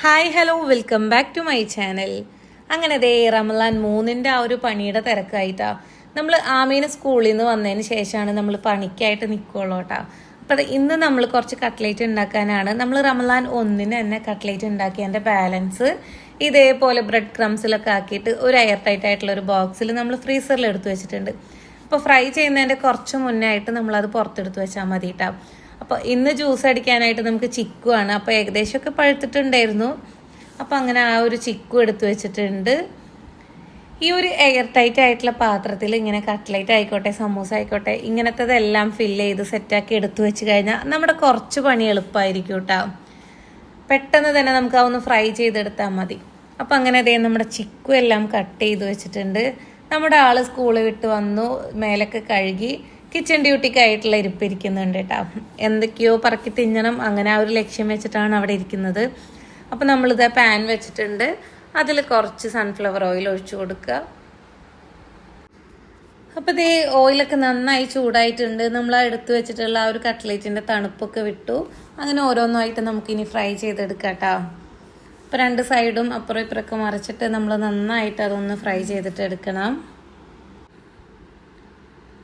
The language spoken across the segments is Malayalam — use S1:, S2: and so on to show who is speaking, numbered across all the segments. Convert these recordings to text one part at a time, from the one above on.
S1: Hi hello welcome back to my channel അങ്ങനെ ദേ റമലാൻ മൂന്നിന്റെ ആ ഒരു പണിയുടെ തിരക്കായിട്ടാ. നമ്മൾ ആമീന് സ്കൂളിൽ നിന്ന് വന്നതിന് ശേഷമാണ് നമ്മൾ പണിക്കായിട്ട് നിൽക്കുള്ളൂ കേട്ടോ അപ്പോൾ ഇന്ന് നമ്മൾ കുറച്ച് കട്ട്ലേറ്റ് ഉണ്ടാക്കാനാണ്. നമ്മൾ റമലാൻ ഒന്നിന് തന്നെ കട്ട്ലേറ്റ് ഉണ്ടാക്കിയതിന്റെ ബാലൻസ് ഇതേപോലെ ബ്രെഡ് ക്രംസിലൊക്കെ ആക്കിയിട്ട് ഒരു എയർ ടൈറ്റ് ആയിട്ടുള്ള ഒരു ബോക്സിൽ നമ്മൾ ഫ്രീസറിൽ എടുത്തു വെച്ചിട്ടുണ്ട്. അപ്പോൾ ഫ്രൈ ചെയ്യുന്നതിന്റെ കുറച്ച് മുന്നേ ആയിട്ട് നമ്മളത് പുറത്തെടുത്ത് വെച്ചാൽ മതി അപ്പോൾ ഇന്ന് ജ്യൂസ് അടിക്കാനായിട്ട് നമുക്ക് ചിക്കു ആണ് അപ്പോൾ ഏകദേശമൊക്കെ പഴുത്തിട്ടുണ്ടായിരുന്നു. അപ്പോൾ അങ്ങനെ ആ ഒരു ചിക്കു എടുത്തു വെച്ചിട്ടുണ്ട്. ഈ ഒരു എയർ ടൈറ്റ് ആയിട്ടുള്ള പാത്രത്തിൽ ഇങ്ങനെ കട്ട്ലൈറ്റ് ആയിക്കോട്ടെ സമൂസ ആയിക്കോട്ടെ ഇങ്ങനത്തതെല്ലാം ഫില്ല് ചെയ്ത് സെറ്റാക്കി എടുത്തു വെച്ച് കഴിഞ്ഞാൽ നമ്മുടെ കുറച്ച് പണി എളുപ്പമായിരിക്കും കേട്ടോ. പെട്ടെന്ന് തന്നെ നമുക്ക് അതൊന്ന് ഫ്രൈ ചെയ്തെടുത്താൽ മതി. അപ്പം അങ്ങനെ അതേ നമ്മുടെ ചിക്കു എല്ലാം കട്ട് ചെയ്ത് വെച്ചിട്ടുണ്ട്. നമ്മുടെ ആൾ സ്കൂളിൽ വിട്ട് വന്നു മേലൊക്കെ കഴുകി കിച്ചൺ ഡ്യൂട്ടിക്കായിട്ടുള്ള ഇരിപ്പിരിക്കുന്നുണ്ട് കേട്ടോ. എന്തൊക്കെയോ പറക്കി തിന്നണം. അങ്ങനെ ആ ഒരു ലക്ഷ്യം വെച്ചിട്ടാണ് അവിടെ ഇരിക്കുന്നത്. അപ്പം നമ്മളിത് പാൻ വെച്ചിട്ടുണ്ട്. അതിൽ കുറച്ച് സൺഫ്ലവർ ഓയിൽ ഒഴിച്ചു കൊടുക്കുക. അപ്പോൾ ഇതേ ഓയിലൊക്കെ നന്നായി ചൂടായിട്ടുണ്ട്. നമ്മൾ എടുത്തു വെച്ചിട്ടുള്ള ആ ഒരു കട്ട്ലേറ്റിന്റെ തണുപ്പൊക്കെ വിട്ടു. അങ്ങനെ ഓരോന്നായിട്ട് നമുക്കിനി ഫ്രൈ ചെയ്തെടുക്കാം കേട്ടോ. അപ്പോൾ രണ്ട് സൈഡും അപ്പുറം ഇപ്പുറമൊക്കെ മറിച്ചിട്ട് നമ്മൾ നന്നായിട്ട് അതൊന്ന് ഫ്രൈ ചെയ്തിട്ട് എടുക്കണം.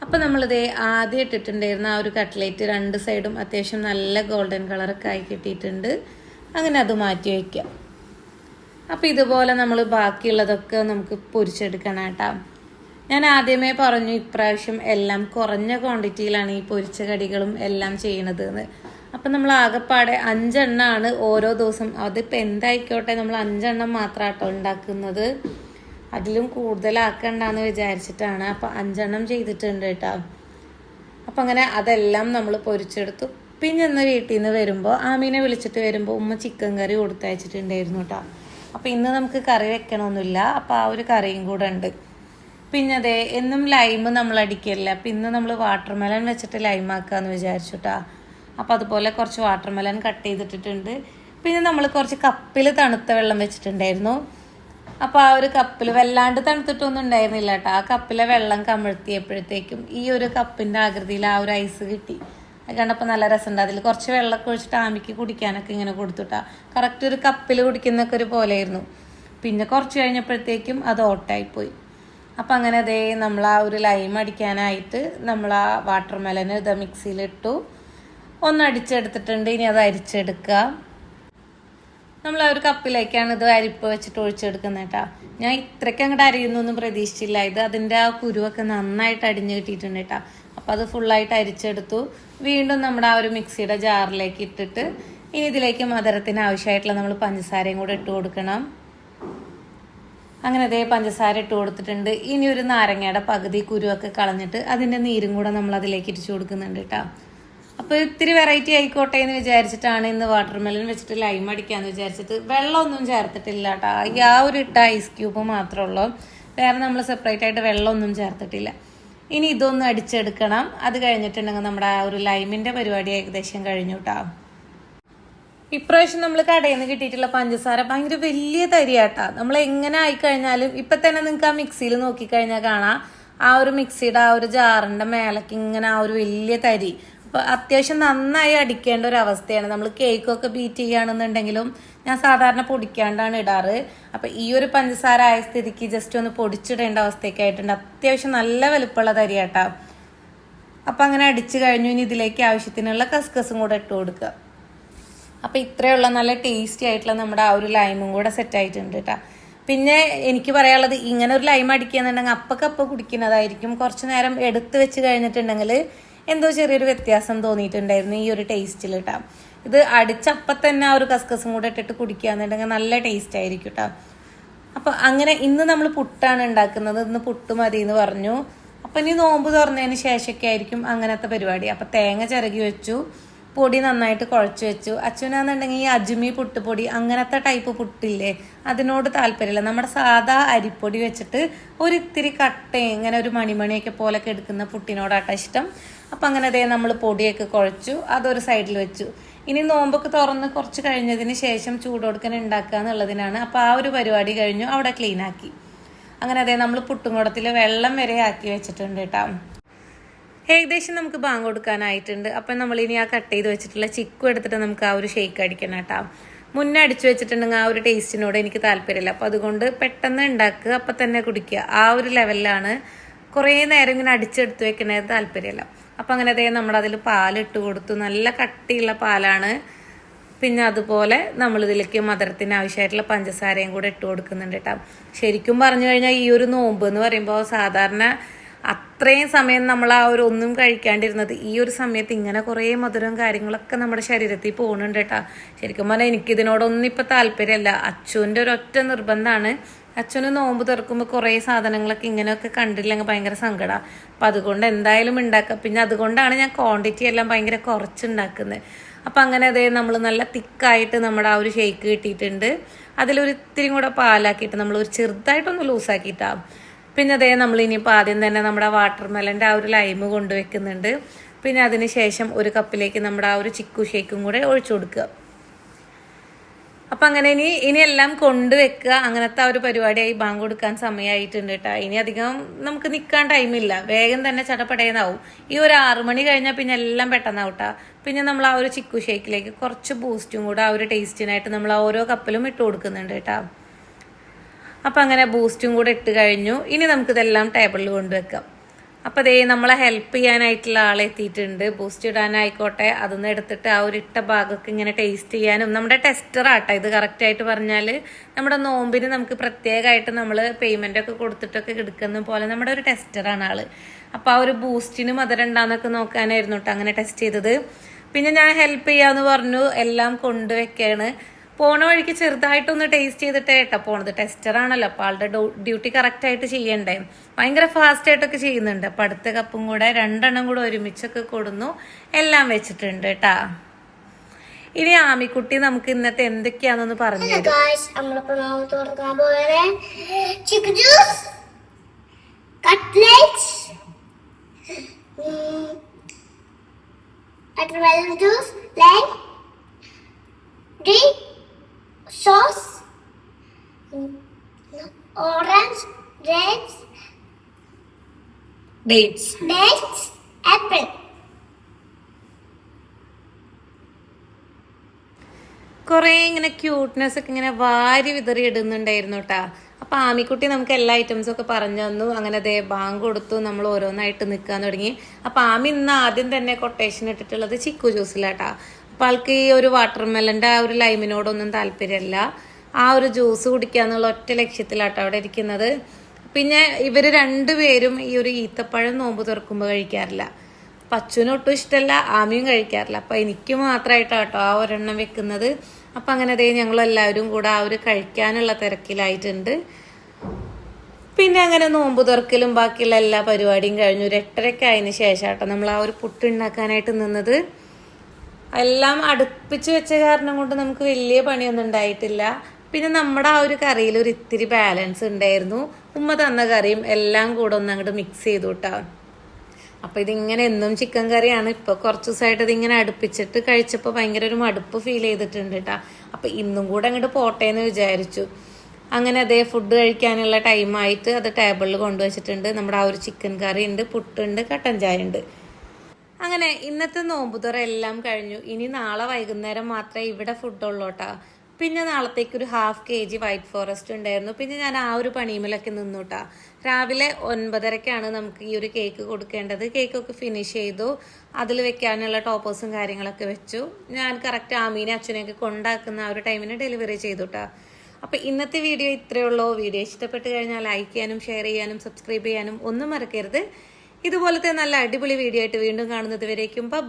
S1: അപ്പോൾ നമ്മളിത് ആദ്യം ഇട്ടിട്ടുണ്ടായിരുന്ന ആ ഒരു കട്ട്ലേറ്റ് രണ്ട് സൈഡും അത്യാവശ്യം നല്ല ഗോൾഡൻ കളറൊക്കെ ആയി കിട്ടിയിട്ടുണ്ട്. അങ്ങനെ അത് മാറ്റി വയ്ക്കാം അപ്പോൾ ഇതുപോലെ നമ്മൾ ബാക്കിയുള്ളതൊക്കെ നമുക്ക് പൊരിച്ചെടുക്കണം കേട്ടോ. ഞാൻ ആദ്യമേ പറഞ്ഞു ഇപ്രാവശ്യം എല്ലാം കുറഞ്ഞ ക്വാണ്ടിറ്റിയിലാണ് ഈ പൊരിച്ച കടികളും എല്ലാം ചെയ്യണത് എന്ന് അപ്പം നമ്മൾ ആകെപ്പാടെ അഞ്ചെണ്ണമാണ് ഓരോ ദിവസം. അതിപ്പോൾ എന്തായിക്കോട്ടെ നമ്മൾ അഞ്ചെണ്ണം മാത്രമാട്ടോ ഉണ്ടാക്കുന്നത്. അതിലും കൂടുതലാക്കണ്ടെന്ന് വിചാരിച്ചിട്ടാണ് അപ്പം അഞ്ചെണ്ണം ചെയ്തിട്ടുണ്ട് കേട്ടോ. അപ്പം അങ്ങനെ അതെല്ലാം നമ്മൾ പൊരിച്ചെടുത്തു. പിന്നെ ഇന്ന് വീട്ടിൽ നിന്ന് വരുമ്പോൾ ആമീനെ വിളിച്ചിട്ട് വരുമ്പോൾ ഉമ്മ ചിക്കൻ കറി കൊടുത്തയച്ചിട്ടുണ്ടായിരുന്നു കേട്ടോ. അപ്പം ഇന്ന് നമുക്ക് കറി വെക്കണമൊന്നുമില്ല അപ്പം ആ ഒരു കറിയും കൂടെ ഉണ്ട്. പിന്നെ അതെ എന്നും ലൈമ് നമ്മൾ അടിക്കില്ല? അപ്പം ഇന്ന് നമ്മൾ വാട്ടർമെലൻ വെച്ചിട്ട് ലൈം ആക്കാന്ന് വിചാരിച്ചു കേട്ടോ. അപ്പം അതുപോലെ കുറച്ച് വാട്ടർമെലൻ കട്ട് ചെയ്തിട്ടിട്ടുണ്ട്. പിന്നെ നമ്മൾ കുറച്ച് കപ്പിൽ തണുത്ത വെള്ളം വെച്ചിട്ടുണ്ടായിരുന്നു. അപ്പോൾ ആ ഒരു കപ്പിൽ വല്ലാണ്ട് തണുത്തിട്ടൊന്നും ഉണ്ടായിരുന്നില്ല കേട്ടോ ആ കപ്പിലെ വെള്ളം കമിഴ്ത്തിയപ്പോഴത്തേക്കും ഈ ഒരു കപ്പിന്റെ ആകൃതിയിൽ ആ ഒരു ഐസ് കിട്ടി. അത് കണ്ടപ്പോൾ നല്ല രസമുണ്ട്. അതിൽ കുറച്ച് വെള്ളമൊക്കെ ഒഴിച്ചിട്ട് ആമിക്ക് കുടിക്കാനൊക്കെ ഇങ്ങനെ കൊടുത്തുട്ടാ. കറക്റ്റ് ഒരു കപ്പിൽ കുടിക്കുന്നൊക്കെ ഒരു പോലെയായിരുന്നു. പിന്നെ കുറച്ച് കഴിഞ്ഞപ്പോഴത്തേക്കും അത് ഓട്ടായിപ്പോയി. അപ്പം അങ്ങനെ അതേ നമ്മൾ ആ ഒരു ലൈം അടിക്കാനായിട്ട് നമ്മൾ ആ വാട്ടർ മെലന് ഇത് മിക്സിയിലിട്ടു ഒന്ന് അടിച്ചെടുത്തിട്ടുണ്ട്. ഇനി അത് അരിച്ചെടുക്കുക നമ്മൾ ആ ഒരു കപ്പിലേക്കാണ് ഇത് അരിപ്പ് വെച്ചിട്ട് ഒഴിച്ചെടുക്കുന്നത് കേട്ടോ. ഞാൻ ഇത്രയ്ക്ക് അങ്ങോട്ട് അരിയുന്നൊന്നും പ്രതീക്ഷിച്ചില്ല. ഇത് അതിന്റെ ആ കുരുവൊക്കെ നന്നായിട്ട് അടിഞ്ഞു കിട്ടിയിട്ടുണ്ട് കേട്ടോ. അപ്പം അത് ഫുള്ളായിട്ട് അരിച്ചെടുത്തു. വീണ്ടും നമ്മുടെ ആ ഒരു മിക്സിയുടെ ജാറിലേക്ക് ഇട്ടിട്ട് ഇനി ഇതിലേക്ക് മധുരത്തിന് ആവശ്യമായിട്ടുള്ള നമ്മൾ പഞ്ചസാരയും കൂടെ ഇട്ട് കൊടുക്കണം. അങ്ങനെ അതേ പഞ്ചസാര ഇട്ട് കൊടുത്തിട്ടുണ്ട്. ഇനി ഒരു നാരങ്ങയുടെ പകുതി കുരുവൊക്കെ കളഞ്ഞിട്ട് അതിന്റെ നീരും കൂടെ നമ്മൾ അതിലേക്ക് ഇടിച്ചു കൊടുക്കുന്നുണ്ട് കേട്ടോ. അപ്പോൾ ഇത്തിരി വെറൈറ്റി ആയിക്കോട്ടെ എന്ന് വിചാരിച്ചിട്ടാണ് ഇന്ന് വാട്ടർമെലൻ വെച്ചിട്ട് ലൈം അടിക്കാന്ന് വിചാരിച്ചിട്ട് വെള്ളമൊന്നും ചേർത്തിട്ടില്ല കേട്ടോ ആ ഒരു ഇട്ട ഐസ് ക്യൂബ് മാത്രമേ ഉള്ളൂ വേറെ നമ്മൾ സെപ്പറേറ്റ് ആയിട്ട് വെള്ളമൊന്നും ചേർത്തിട്ടില്ല. ഇനി ഇതൊന്ന് അടിച്ചെടുക്കണം. അത് കഴിഞ്ഞിട്ടുണ്ടെങ്കിൽ നമ്മുടെ ആ ഒരു ലൈമിന്റെ പരിപാടി ഏകദേശം കഴിഞ്ഞു കേട്ടോ ഇപ്രാവശ്യം നമ്മൾ കടയിൽ നിന്ന് കിട്ടിയിട്ടുള്ള പഞ്ചസാര ഭയങ്കര വലിയ തരിയാട്ടാ. നമ്മൾ എങ്ങനെ ആയിക്കഴിഞ്ഞാലും ഇപ്പൊ തന്നെ നിങ്ങൾക്ക് ആ മിക്സിയിൽ നോക്കിക്കഴിഞ്ഞാൽ കാണാം. ആ ഒരു മിക്സിയുടെ ആ ഒരു ജാറിന്റെ മേലക്ക് ഇങ്ങനെ ആ ഒരു വലിയ തരി. അത്യാവശ്യം നന്നായി അടിക്കേണ്ട ഒരു അവസ്ഥയാണ്. നമ്മൾ കേക്കൊക്കെ ബീറ്റ് ചെയ്യുകയാണെന്നുണ്ടെങ്കിലും ഞാൻ സാധാരണ പൊടിക്കാണ്ടാണ് ഇടാറ്. അപ്പൊ ഈ ഒരു പഞ്ചസാര ആയ സ്ഥിതിക്ക് ജസ്റ്റ് ഒന്ന് പൊടിച്ചിടേണ്ട അവസ്ഥയൊക്കെ ആയിട്ടുണ്ട്. അത്യാവശ്യം നല്ല വലുപ്പമുള്ള തരിയാട്ടാ. അപ്പൊ അങ്ങനെ അടിച്ചു കഴിഞ്ഞു. ഇനി ഇതിലേക്ക് ആവശ്യത്തിനുള്ള കസ്കസും കൂടെ ഇട്ട് കൊടുക്കുക. അപ്പം ഇത്രയുള്ള നല്ല ടേസ്റ്റി ആയിട്ടുള്ള നമ്മുടെ ആ ഒരു ലൈമും കൂടെ സെറ്റ് ആയിട്ടുണ്ട് കേട്ടോ പിന്നെ എനിക്ക് പറയാനുള്ളത് ഇങ്ങനെ ഒരു ലൈം അടിക്കുകയെന്നുണ്ടെങ്കിൽ അപ്പക്കപ്പ കുടിക്കുന്നതായിരിക്കും. കുറച്ച് നേരം എടുത്തു വെച്ച് കഴിഞ്ഞിട്ടുണ്ടെങ്കിൽ എന്തോ ചെറിയൊരു വ്യത്യാസം തോന്നിയിട്ടുണ്ടായിരുന്നു ഈ ഒരു ടേസ്റ്റിൽ കേട്ടോ ഇത് അടിച്ചപ്പം തന്നെ ആ ഒരു കസ്കസും കൂടെ ഇട്ടിട്ട് കുടിക്കുകയെന്നുണ്ടെങ്കിൽ നല്ല ടേസ്റ്റ് ആയിരിക്കും കേട്ടോ അപ്പോൾ അങ്ങനെ ഇന്ന് നമ്മൾ പുട്ടാണ് ഉണ്ടാക്കുന്നത്. ഇന്ന് പുട്ട് മതി എന്ന് പറഞ്ഞു. അപ്പം ഇനി നോമ്പ് തുറന്നതിന് ശേഷമൊക്കെ ആയിരിക്കും അങ്ങനത്തെ പരിപാടി. അപ്പം തേങ്ങ ചിരകി വെച്ചു. പൊടി നന്നായിട്ട് കുഴച്ച് വെച്ചു. അച്ഛനാന്നുണ്ടെങ്കിൽ ഈ അജ്മി പുട്ടുപൊടി അങ്ങനത്തെ ടൈപ്പ് പുട്ടില്ലേ അതിനോട് താല്പര്യമില്ല. നമ്മുടെ സാധാ അരിപ്പൊടി വെച്ചിട്ട് ഒരു ഇത്തിരി കട്ട ഇങ്ങനെ ഒരു മണിമണിയൊക്കെ പോലൊക്കെ എടുക്കുന്ന പുട്ടിനോടാട്ടാ ഇഷ്ടം. അപ്പം അങ്ങനെ അതേ നമ്മൾ പൊടിയൊക്കെ കുഴച്ചു അതൊരു സൈഡിൽ വെച്ചു. ഇനി നോമ്പൊക്കെ തുറന്ന് കുറച്ച് കഴിഞ്ഞതിന് ശേഷം ചൂടോടുക്കൻ ഉണ്ടാക്കുക എന്നുള്ളതിനാണ്. അപ്പോൾ ആ ഒരു പരിപാടി കഴിഞ്ഞു അവിടെ ക്ലീനാക്കി അങ്ങനെ അതേ നമ്മൾ പുട്ടുംകുടത്തിൽ വെള്ളം വരെ ആക്കി വെച്ചിട്ടുണ്ട് കേട്ടോ. ഏകദേശം നമുക്ക് ബാങ്ക് കൊടുക്കാനായിട്ടുണ്ട്. അപ്പം നമ്മളിനി ആ കട്ട് ചെയ്ത് വെച്ചിട്ടുള്ള ചിക്കു എടുത്തിട്ട് നമുക്ക് ആ ഒരു ഷേക്ക് അടിക്കണം കേട്ടോ. മുന്നേ അടിച്ചു വെച്ചിട്ടുണ്ടെങ്കിൽ ആ ഒരു ടേസ്റ്റിനോട് എനിക്ക് താല്പര്യമില്ല. അപ്പോൾ അതുകൊണ്ട് പെട്ടെന്ന് ഉണ്ടാക്കുക അപ്പം തന്നെ കുടിക്കുക. ആ ഒരു ലെവലിലാണ് കുറേ നേരം ഇങ്ങനെ അടിച്ചെടുത്ത് വെക്കുന്നത് താല്പര്യമില്ല. അപ്പം അങ്ങനെ അതേ നമ്മളതിൽ പാലിട്ട് കൊടുത്തു. നല്ല കട്ടിയുള്ള പാലാണ്. പിന്നെ അതുപോലെ നമ്മൾ ഇതിലേക്ക് മധുരത്തിന് ആവശ്യമായിട്ടുള്ള പഞ്ചസാരയും കൂടെ ഇട്ട് കൊടുക്കുന്നുണ്ട് കേട്ടോ. ശരിക്കും പറഞ്ഞു കഴിഞ്ഞാൽ ഈ ഒരു നോമ്പ് എന്ന് പറയുമ്പോൾ സാധാരണ അത്രയും സമയം നമ്മൾ ആ ഒരു ഒന്നും കഴിക്കാണ്ടിരുന്നത് ഈ ഒരു സമയത്ത് ഇങ്ങനെ കുറേ മധുരവും കാര്യങ്ങളൊക്കെ നമ്മുടെ ശരീരത്തിൽ പോകുന്നുണ്ട് കേട്ടോ. ശരിക്കും പറഞ്ഞാൽ എനിക്കിതിനോടൊന്നും ഇപ്പം താല്പര്യമല്ല. അച്ഛന്റെ ഒരൊറ്റ നിർബന്ധമാണ്. അച്ഛന് നോമ്പ് തുറക്കുമ്പോൾ കുറേ സാധനങ്ങളൊക്കെ ഇങ്ങനെയൊക്കെ കണ്ടില്ലെങ്കിൽ ഭയങ്കര സങ്കടമാണ് അപ്പം അതുകൊണ്ട് എന്തായാലും ഉണ്ടാക്കുക പിന്നെ അതുകൊണ്ടാണ് ഞാൻ ക്വാണ്ടിറ്റി എല്ലാം ഭയങ്കര കുറച്ചുണ്ടാക്കുന്നത്. അപ്പം അങ്ങനെ അതേ നമ്മൾ നല്ല തിക്കായിട്ട് നമ്മുടെ ആ ഒരു ഷേക്ക് കിട്ടിയിട്ടുണ്ട്. അതിലൊരു ഇത്തിരി കൂടെ പാലാക്കിയിട്ട് നമ്മൾ ഒരു ചെറുതായിട്ടൊന്ന് ലൂസാക്കിയിട്ടാണ് പിന്നെ അതേ നമ്മൾ ഇനിയിപ്പോൾ ആദ്യം തന്നെ നമ്മുടെ വാട്ടർ മെലന്റെ ആ ഒരു ലൈമ് കൊണ്ടുവെക്കുന്നുണ്ട്. പിന്നെ അതിന് ശേഷം ഒരു കപ്പിലേക്ക് നമ്മുടെ ആ ഒരു ചിക്കു ഷേക്കും കൂടെ ഒഴിച്ചു കൊടുക്കുക. അപ്പം അങ്ങനെ ഇനി ഇനി എല്ലാം കൊണ്ടുവെക്കുക. അങ്ങനത്തെ ആ ഒരു പരിപാടിയായി ബാങ്ക് കൊടുക്കാൻ സമയമായിട്ടുണ്ട് കേട്ടോ. ഇനി അധികം നമുക്ക് നിൽക്കാൻ ടൈമില്ല വേഗം തന്നെ ചടപടയെന്നാവും ഈ ഒരു ആറു മണി കഴിഞ്ഞാൽ പിന്നെ എല്ലാം പെട്ടെന്നാവും പിന്നെ നമ്മൾ ആ ഒരു ചിക്കു ഷേക്കിലേക്ക് കുറച്ച് ബൂസ്റ്റും കൂടെ ആ ഒരു ടേസ്റ്റിനായിട്ട് നമ്മൾ ഓരോ കപ്പിലും ഇട്ട് കൊടുക്കുന്നുണ്ട് കേട്ടോ. അപ്പം അങ്ങനെ ബൂസ്റ്റും കൂടെ ഇട്ട് കഴിഞ്ഞു. ഇനി നമുക്കിതെല്ലാം ടേബിളിൽ കൊണ്ടുവെക്കാം. അപ്പോൾ ദേ നമ്മളെ ഹെൽപ്പ് ചെയ്യാനായിട്ടുള്ള ആളെ എത്തിയിട്ടുണ്ട്. ബൂസ്റ്റ് ഇടാനായിക്കോട്ടെ. അതൊന്ന് എടുത്തിട്ട് ആ ഒരു ഇട്ട ഭാഗമൊക്കെ ഇങ്ങനെ ടേസ്റ്റ് ചെയ്യാനും നമ്മുടെ ടെസ്റ്റർ ആട്ടോ ഇത് കറക്റ്റായിട്ട് പറഞ്ഞാൽ നമ്മുടെ നോമ്പിന് നമുക്ക് പ്രത്യേകമായിട്ട് നമ്മൾ പേയ്മെന്റ് ഒക്കെ കൊടുത്തിട്ടൊക്കെ എടുക്കുന്ന പോലെ നമ്മുടെ ഒരു ടെസ്റ്ററാണ് ആൾ. അപ്പോൾ ആ ഒരു ബൂസ്റ്റിന് മധുരം ഉണ്ടാകുന്നൊക്കെ നോക്കാനായിരുന്നു കേട്ടോ അങ്ങനെ ടെസ്റ്റ് ചെയ്തത്. പിന്നെ ഞാൻ ഹെൽപ്പ് ചെയ്യാമെന്ന് പറഞ്ഞു. എല്ലാം കൊണ്ടുവയ്ക്കാണ് പോണ വഴിക്ക് ചെറുതായിട്ടൊന്ന് ടേസ്റ്റ് ചെയ്തിട്ടേ കേട്ടോ പോണത്. ടെസ്റ്റർ ആണല്ലോ അപ്പോൾ ആളുടെ ഡ്യൂട്ടി കറക്റ്റ് ആയിട്ട് ചെയ്യണ്ടേ. ഭയങ്കര ഫാസ്റ്റ് ആയിട്ടൊക്കെ ചെയ്യുന്നുണ്ട്. അപ്പൊ അടുത്ത കപ്പും കൂടെ രണ്ടെണ്ണം കൂടെ ഒരുമിച്ചൊക്കെ കൊടുന്നു. എല്ലാം വെച്ചിട്ടുണ്ട് കേട്ടാ ഇനി ആമിക്കുട്ടി നമുക്ക് ഇന്നത്തെ എന്തൊക്കെയാണെന്ന് പറഞ്ഞു
S2: juice lime drink sauce orange red,
S1: dates
S2: dates apple
S1: കുറേ ഇങ്ങനെ ക്യൂട്ട്നെസ് ഒക്കെ ഇങ്ങനെ വാരി വിതറി ഇടുന്നുണ്ടായിരുന്നു കേട്ടാ അപ്പൊ ആമിക്കുട്ടി നമുക്ക് എല്ലാ ഐറ്റംസും ഒക്കെ പറഞ്ഞു തന്നു. അങ്ങനെ അതേ ബാങ്ക് കൊടുത്തു. നമ്മൾ ഓരോന്നായിട്ട് നിൽക്കാൻ തുടങ്ങി. അപ്പൊ ആമി ഇന്ന് ആദ്യം തന്നെ കൊട്ടേഷൻ ഇട്ടിട്ടുള്ളത് ചിക്കു ജ്യൂസിലാട്ടാ അപ്പൊ ആൾക്ക് ഈ ഒരു വാട്ടർ മെലന്റെ ആ ഒരു ലൈമിനോടൊന്നും താല്പര്യമല്ല ആ ഒരു ജ്യൂസ് കുടിക്കാന്നുള്ള ഒറ്റ ലക്ഷ്യത്തിലാട്ടോ അവിടെ ഇരിക്കുന്നത്. പിന്നെ ഇവർ രണ്ടുപേരും ഈ ഒരു ഈത്തപ്പഴം നോമ്പ് തുറക്കുമ്പോൾ കഴിക്കാറില്ല. പച്ചുവിന് ഒട്ടും ഇഷ്ടമല്ല ആമിയും കഴിക്കാറില്ല. അപ്പം എനിക്ക് മാത്രമായിട്ടാണ് കേട്ടോ ആ ഒരെണ്ണം വെക്കുന്നത്. അപ്പം അങ്ങനെ അതേ ഞങ്ങളെല്ലാവരും കൂടെ ആ ഒരു കഴിക്കാനുള്ള തിരക്കിലായിട്ടുണ്ട്. പിന്നെ അങ്ങനെ നോമ്പ് തുറക്കലും ബാക്കിയുള്ള എല്ലാ പരിപാടിയും കഴിഞ്ഞു ഒരു എട്ടരയ്ക്ക് ആയതിനു ശേഷം കേട്ടോ നമ്മൾ ആ ഒരു പുട്ട് ഉണ്ടാക്കാനായിട്ട് നിന്നത്. എല്ലാം അടുപ്പിച്ച് വെച്ച കാരണം കൊണ്ട് നമുക്ക് വലിയ പണിയൊന്നും ഉണ്ടായിട്ടില്ല. പിന്നെ നമ്മുടെ ആ ഒരു കറിയിൽ ഒരു ഇത്തിരി ബാലൻസ് ഉണ്ടായിരുന്നു. ഉമ്മ തന്ന കറിയും എല്ലാം കൂടെ ഒന്ന് അങ്ങോട്ട് മിക്സ് ചെയ്തു കിട്ടാൻ അപ്പം ഇതിങ്ങനെ എന്നും ചിക്കൻ കറിയാണ്. ഇപ്പോൾ കുറച്ച് ദിവസമായിട്ട് ഇതിങ്ങനെ അടുപ്പിച്ചിട്ട് കഴിച്ചപ്പോൾ ഭയങ്കര ഒരു മടുപ്പ് ഫീൽ ചെയ്തിട്ടുണ്ട് കേട്ടാ അപ്പോൾ ഇന്നും കൂടെ അങ്ങോട്ട് പോട്ടെ എന്ന് വിചാരിച്ചു. അങ്ങനെ അതേ ഫുഡ് കഴിക്കാനുള്ള ടൈമായിട്ട് അത് ടേബിളിൽ കൊണ്ടുവച്ചിട്ടുണ്ട് നമ്മുടെ ആ ഒരു ചിക്കൻ കറി ഉണ്ട് പുട്ടുണ്ട് കട്ടൻ ചായ ഉണ്ട്. അങ്ങനെ ഇന്നത്തെ നോമ്പുതുറ എല്ലാം കഴിഞ്ഞു. ഇനി നാളെ വൈകുന്നേരം മാത്രമേ ഇവിടെ ഫുഡ് ഉള്ളൂ കേട്ടാ പിന്നെ നാളത്തേക്ക് ഒരു half K G white forest ഉണ്ടായിരുന്നു. പിന്നെ ഞാൻ ആ ഒരു പണിയുമലൊക്കെ നിന്നു കേട്ടാ രാവിലെ ഒൻപതരക്കാണ് നമുക്ക് ഈ ഒരു കേക്ക് കൊടുക്കേണ്ടത്. കേക്കൊക്കെ ഫിനിഷ് ചെയ്തു. അതിൽ വെക്കാനുള്ള ടോപ്പേഴ്സും കാര്യങ്ങളൊക്കെ വെച്ചു. ഞാൻ കറക്റ്റ് ആമീനെ അച്ഛനെയൊക്കെ കൊണ്ടാക്കുന്ന ആ ഒരു ടൈമിന് ഡെലിവറി ചെയ്തു കേട്ടാ അപ്പോൾ ഇന്നത്തെ വീഡിയോ ഇത്രയേ ഉള്ളൂ. വീഡിയോ ഇഷ്ടപ്പെട്ട് കഴിഞ്ഞാൽ ലൈക്ക് ചെയ്യാനും ഷെയർ ചെയ്യാനും സബ്സ്ക്രൈബ് ചെയ്യാനും ഒന്നും മറക്കരുത്. ഇതുപോലത്തെ നല്ല അടിപൊളി വീഡിയോ ആയിട്ട് വീണ്ടും കാണുന്നത് വരേക്കും ബൈ